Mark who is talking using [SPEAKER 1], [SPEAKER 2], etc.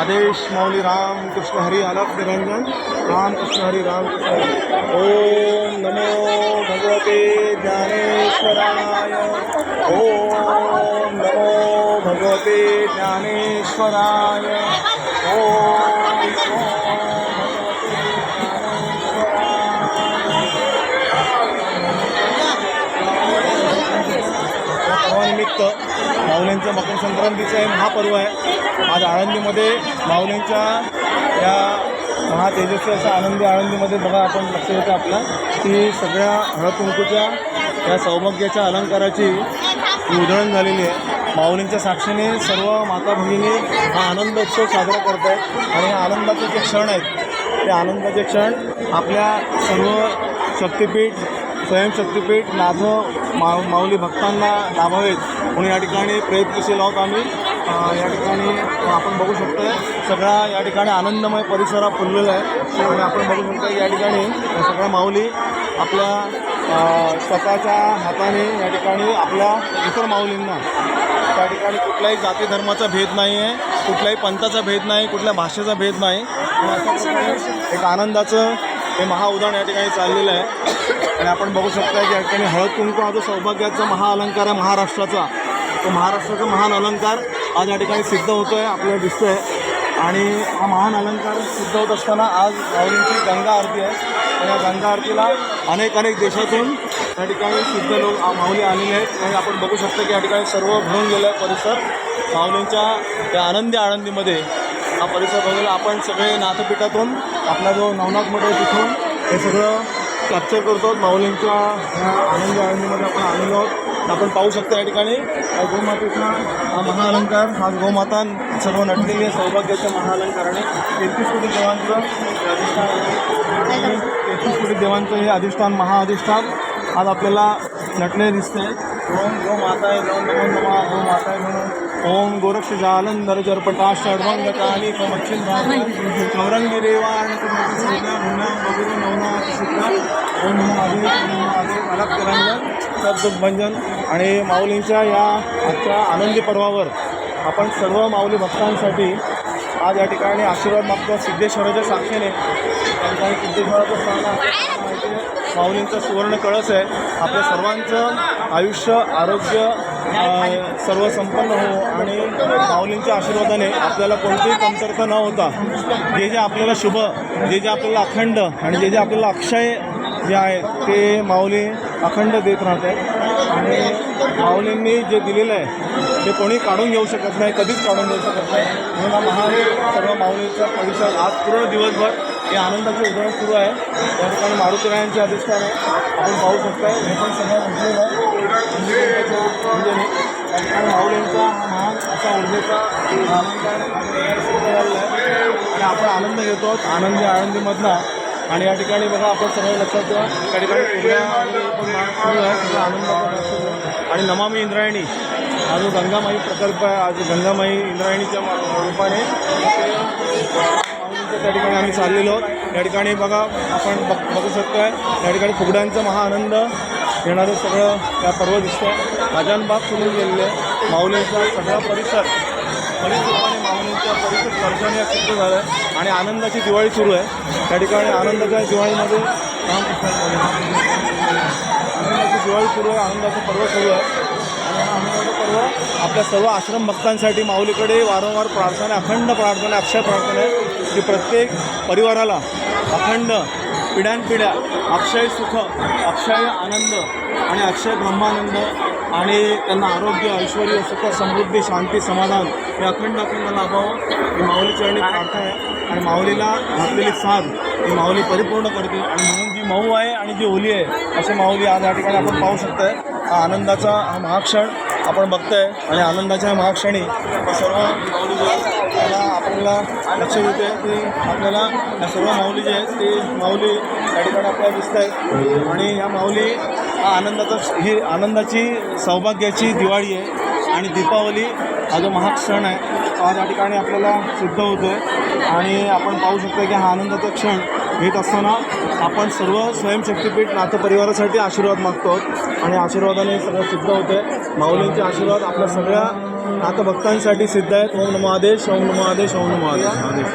[SPEAKER 1] आदेश माऊली राम कृष्ण हरी अलग निरंजन राम कृष्ण हरी राम कृष्ण हरी. ओम नमो भगवते ज्ञानेश्वराय. ओम नमो भगवते ज्ञानेश्वराय. ओम माऊलींचं मकर संक्रांतीचं हे महापर्व आहे. आज आळंदीमध्ये माऊलींच्या या महा तेजस्वी अशा आनंदी आळंदीमध्ये बघा आपण लक्ष देतो आपलं की सगळ्या हळदकुंकूच्या या सौभाग्याच्या अलंकाराची उधळण झालेली आहे. माऊलींच्या साक्षीने सर्व माता भगिनी हा आनंद उत्सव साजरा करत आहेत. आणि या आनंदाचे जे क्षण आहेत ते आनंदाचे क्षण आपल्या सर्व शक्तिपीठ स्वयंशक्तीपीठ नाथ मा माऊली भक्तांना लाभावेत म्हणून या ठिकाणी प्रयत्नशील आहोत आम्ही. या ठिकाणी आपण बघू शकतोय सगळा या ठिकाणी आनंदमय परिसर हा फुललेला आहे. आणि आपण बघू शकतो या ठिकाणी सगळ्या माऊली आपल्या स्वतःच्या हाताने या ठिकाणी आपल्या इतर माऊलींना त्या ठिकाणी कुठल्याही जाती धर्माचा भेद नाही आहे कुठल्याही पंथाचा भेद नाही कुठल्या भाषेचा भेद नाही. एक आनंदाचं हे महाउदाहरण या ठिकाणी चाललेलं आहे. आणि आपण बघू शकता की या ठिकाणी हळद कुंकू हा जो सौभाग्याचा महाअलंकार आहे महाराष्ट्राचा तो महाराष्ट्राचा महान अलंकार आज या ठिकाणी सिद्ध होतो आहे आपल्याला दिसतो आहे आणि हा महान अलंकार सिद्ध होत असताना आज माऊलींची गंगा आरती आहे. आणि या गंगा आरतीला अनेक अनेक देशातून या ठिकाणी सिद्ध लोक माऊली आलेले आहेत. आणि आपण बघू शकतो की या ठिकाणी सर्व भरून गेलं आहे परिसर. माऊलींच्या या आनंदी आळंदीमध्ये हा परिसर बघायला आपण सगळे नाथपीठातून आपला जो नवनाथ मठ आहे तिथून हे सगळं कॅप्चर करतो माऊलींच्या ह्या आनंदी आळंदीमध्ये आपण आलेलो आहोत. आपण पाहू शकता या ठिकाणी गोमातेचा हा महाअलंकार हा गोमाता सर्व नटलेली आहे सौभाग्याच्या महाअलंकाराने. तेहतीस कोटी देवांचं अधिष्ठान एकतीस तेहतीस कोटी देवांचं हे अधिष्ठान महाअधिष्ठान आज आपल्याला नटले दिसते ओम गो आहे नमो नमो नमा गो माता आहे ओम गोरक्ष जालंधर जरपटा षडभंग काली कमच्छिन चौरंगी रेवाण बगुरु नवना शुक्ला ओम अलग तिरंगन भंजन आणि माऊलींच्या या आजच्या आनंदी पर्वावर आपण सर्व माऊली भक्तांसाठी आज या ठिकाणी आशीर्वाद मागतो. सिद्धेश्वराच्या साक्षीने या सिद्धेश्वराचं स्थान माऊलींचं सुवर्ण कळस आहे. आपल्या सर्वांचं आयुष्य आरोग्य सर्व संपन्न हो आणि माऊलींच्या आशीर्वादाने आपल्याला कोणतीही कमतरता न होता जे जे आपल्याला शुभ जे जे आपल्याला अखंड आणि जे जे आपल्याला अक्षय जे आहे ते माऊली अखंड देत राहते आणि माऊलींनी जे दिलेलं आहे ते कोणी काढून घेऊ शकत नाही कधीच काढून घेऊ शकत नाही. म्हणून महावीर सर्व माऊलीचा परिसर आज पूर्ण दिवसभर हे आनंदाचे उदाहरण सुरू आहे. त्या ठिकाणी मारुतीरायांचे अधिष्ठान आहे आपण पाहू शकताय हे पण सगळं उठलेलं आहे. म्हणजे त्या माऊलींचा हा महान असा ऊर्जेचा आनंद आणि आपण आनंद घेतो आहोत आनंदी आळंदीमधला आणि या ठिकाणी बघा आपण सगळं लक्षात ठेवा त्या ठिकाणी पूर्णा आणि नमामी इंद्रायणी. हा जो गंगामाई प्रकल्प आहे आज गंगामाई इंद्रायणीच्या रूपाने त्या ठिकाणी आम्ही चाललेलो आहोत. या ठिकाणी बघा आपण बघ बघू शकतोय या ठिकाणी फुगड्यांचा महाआनंद येणारं सगळं या पर्व दिसतं अजानबाग सोडून गेलेले आहे. माऊलींचा सगळा परिसर परिसराने माऊलींच्या परिसर स्पर्शाने सिद्ध झालं आहे आणि आनंदाची दिवाळी सुरू आहे. त्या ठिकाणी आनंदाच्या दिवाळीमध्ये आनंदाची दिवाळी सुरू आहे आनंदाचं पर्व सुरू आहे. आणि हा पर्व आपल्या सर्व आश्रम भक्तांसाठी माऊलीकडे वारंवार प्रार्थना अखंड प्रार्थना अक्षय प्रार्थना आहे की प्रत्येक परिवाराला अखंड पिढ्यानपिढ्या अक्षय सुख अक्षय आनंद आणि अक्षय ब्रह्मानंद आणि त्यांना आरोग्य ऐश्वर सुख समृद्धी शांती समाधान हे अखंड अखंड लाभावं ही माऊली चरणी प्रार्थना आहे. आणि माऊलीला घातलेली साथ ही माऊली परिपूर्ण करते आणि म्हणून जी मऊ आहे आणि जी ओली आहे असे माऊली आज या ठिकाणी आपण पाहू आहे हा आनंदाचा हा महाक्षण आपण बघतोय. आणि आनंदाच्या महाक्षणी सर्व माऊली त्याला आपल्याला लक्ष देते की आपल्याला या सर्व माऊली जे आहेत ते माऊली या ठिकाणी आपल्याला दिसत आहेत आणि या माऊली हा आनंदाचा ही आनंदाची सौभाग्याची दिवाळी आहे. आणि दीपावली हा जो महाग क्षण आहे तो त्या या ठिकाणी आपल्याला सिद्ध होतो आहे आणि आपण पाहू शकतो की हा आनंदाचा क्षण घेत असताना आपण सर्व स्वयंशक्तीपीठ नातेपरिवारासाठी आशीर्वाद मागतो आणि आशीर्वादाने सगळं सिद्ध होतं आहे माऊलींचे आशीर्वाद आपल्या सगळ्या आता भक्तांसाठी सिद्ध आहेत. ओम नमो आदेश ओम नमो आदेश ओम नमो आदेश. आदेश